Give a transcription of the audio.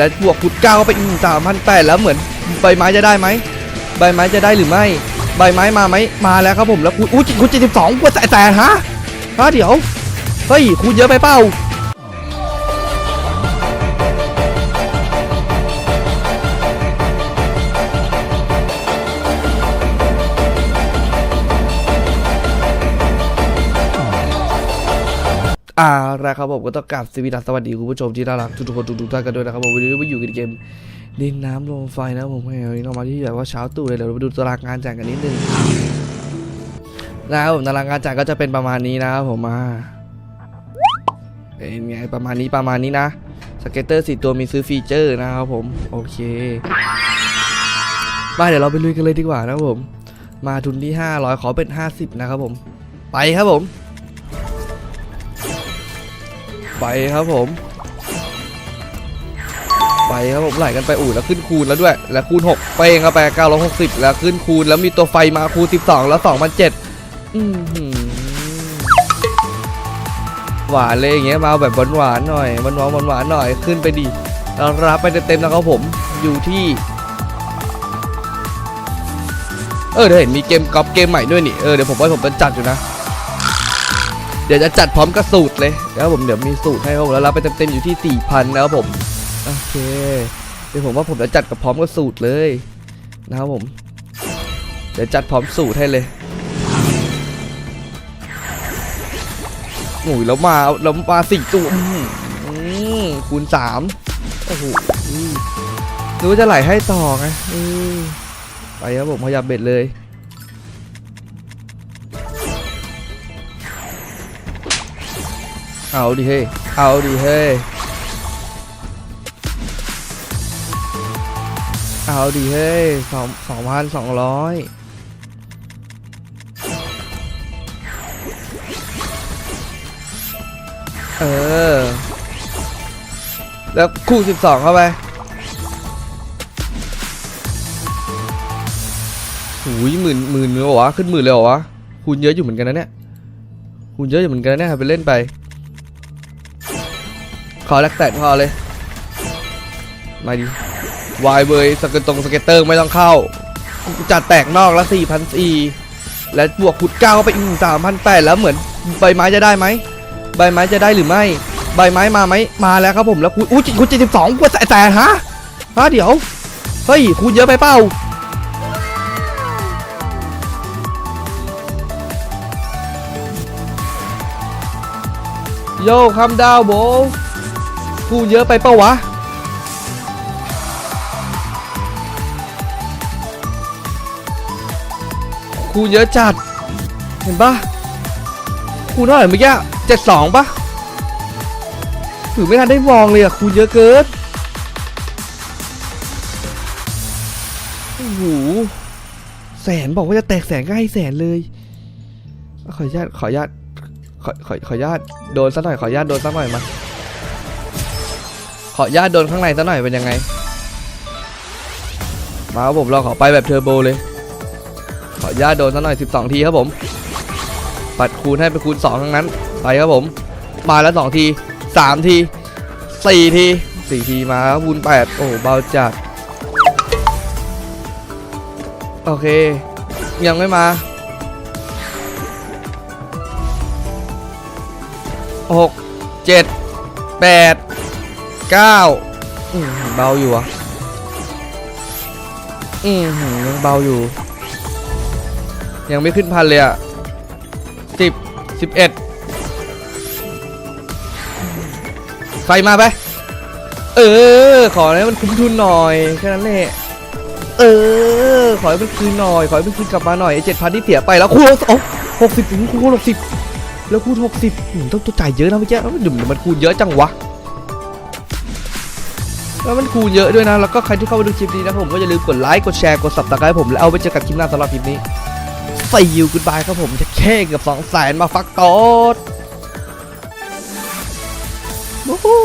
และบวกขุดเก้าวไปอีกสามพันแปดแล้วเหมือนใบไม้จะได้ไหมใบไม้จะได้หรือไม่ ใบไม้มาไหมมาแล้วครับผมแล้วคูณอู้จิคูณเจ็ดสิบสองกว่าแต่แต่ฮะฮะเดี๋ยวเฮ้ยคูณเยอะไปเปล่า อ่าแล้วครับผมก็ต้องกราบสวีดัสสวัสดีคุณผู้ชมที่น่ารักทุกๆคนทุกๆท่านกันด้วยนะครับผมวันนี้มาอยู่กันเกมดินน้ำลมไฟนะผมให้วันนี้เรามาที่แบบว่าเช้าตู่เลยเดี๋ยวเราไปดูตารางงานแจกกันนิดนึงนะครับผมตารางงานแจกก็จะเป็นประมาณนี้นะครับผมมาเป็นไงประมาณนี้ประมาณนี้นะสเก็ตเตอร์สี่ตัวมีซื้อฟีเจอร์นะครับผมโอเคมาเดี๋ยวเราไปลุยกันเลยดีกว่านะครับผม มาทุนที่ 500 ขอเป็น 50 นะครับผม ไปครับผม ไปครับผม ไปครับผมไหลกันไปอู่แล้วขึ้นคูณแล้วด้วย แล้วคูณ 6 เป้งเข้าไป960 แล้วขึ้นคูณแล้วมีตัวไฟมาคูณ 12 แล้ว2,007อือหือหวานเลยอย่างเงี้ยมาแบบหวานๆหน่อยหวานๆหวานๆหน่อยขึ้นไปดิเรารับไปเต็มๆนะครับผมอยู่ที่ เออเดี๋ยวเห็นมีเกมกอล์ฟเกมใหม่ด้วยนี่เออเดี๋ยวผมว่าผมจะจัดอยู่นะ ดี๋ยวจะจัดพร้อมกับสูตรเลยนะครับผมเดี๋ยวมีสูตรให้ผมแล้วรับไปเต็มๆอยู่ที่ 4,000นะครับผมโอเคเดี๋ยวผมว่าผมจะจัดกับพร้อมกับสูตรเลยนะครับผม เดี๋ยวจัดพร้อมสูตรให้เลยโอ้ยแล้วมาแล้วมาสี่ตัวคูณสามโอ้โหอืมนึกว่าจะไหลให้ต่อไงไปครับผมพยายามเบ็ดเลย เอาดิเฮ้ยเอาดิเฮ้ยเอาดิเฮ้ยสองสองพันสองร้อยเออ แล้วคู่สิบสองเข้าไปหูยหมื่นหมื่นเลยเหรอวะขึ้นหมื่นเลยหรอวะคูณเยอะอยู่เหมือนกันนะเนี่ยคูณเยอะอยู่เหมือนกันนะเนี่ยไปเล่นไป ขอแลกแตดพอเลย มาดิวายเบยสเก็ตตรงสเก็ตเตอร์ไม่ต้องเข้า จัดแตกนอกแล้วสี่พันสี่และบวกขุดเก้าเข้าไปอีกสามพันแปดแล้วเหมือนใบไม้จะได้ไหมใบไม้จะได้หรือไม่ ใบไม้มาไหมมาแล้วครับผมแล้วคูณอู้จิคูณเจ็ดสิบสองกว่าแต่แต่ฮะฮะเดี๋ยวเฮ้ยคูณเยอะไปเปล่าโย่คำดาวโบ คูเยอะไปเปะวะคูเยอะจัด เห็นปะคูเท่าไหร่เมื่อกี้เจ็ดสองปะถือไม่ทันได้มองเลยอะคูเยอะเกินโอ้โหแสนบอกว่าจะแตกแสนก็ให้แสนเลย ขออนุญาตขออนุญาตขอขอขออนุญาตโดนสักหน่อยขออนุญาตโดนสักหน่อยมา ขอญาตโดนข้างในซะหน่อยเป็นยังไง มาครับผมเราขอไปแบบเทอร์โบเลย ขอญาตโดนซะหน่อย 12 ทีครับผม ปัดคูณให้ไปคูณ 2 ทั้งนั้น ไปครับผม มาแล้ว 2 ที 3 ที 4 ที 4 ทีมาคูณ 8 โอ้เบาจัด โอเค ยังไม่มาหกเจ็ดแปด เก้าอืมเบาอยู่อะอืมยังเบาอยู่ ยังไม่ขึ้นพันเลยอะสิบสิบเอ็ดไฟมาไป เออ ขอให้มันคุ้มทุนหน่อยแค่นั้นแหละเออ ขอให้มันคืนหน่อย ขอให้มันคืนกลับมาหน่อยเจ็ดพันที่เสียไปแล้วคูณโอ้หกสิบคูณหกสิบแล้วคูณหกสิบต้องตัวจ่ายเยอะนะเมื่อกี้แล้วมันดุมมันคูณเยอะจังวะ แล้วมันคูณเยอะด้วยนะ แล้วก็ใครที่เข้ามาดูคลิปนี้นะผมก็อย่าลืมกดไลค์กดแชร์กดสับตะไคร้ผมแล้วเอาไปเจอกันคลิปหน้าสำหรับคลิปนี้ใส่ยูกุดบายครับผมจะแค่เกับสองแสนมาฟักตอดวู้ฮู้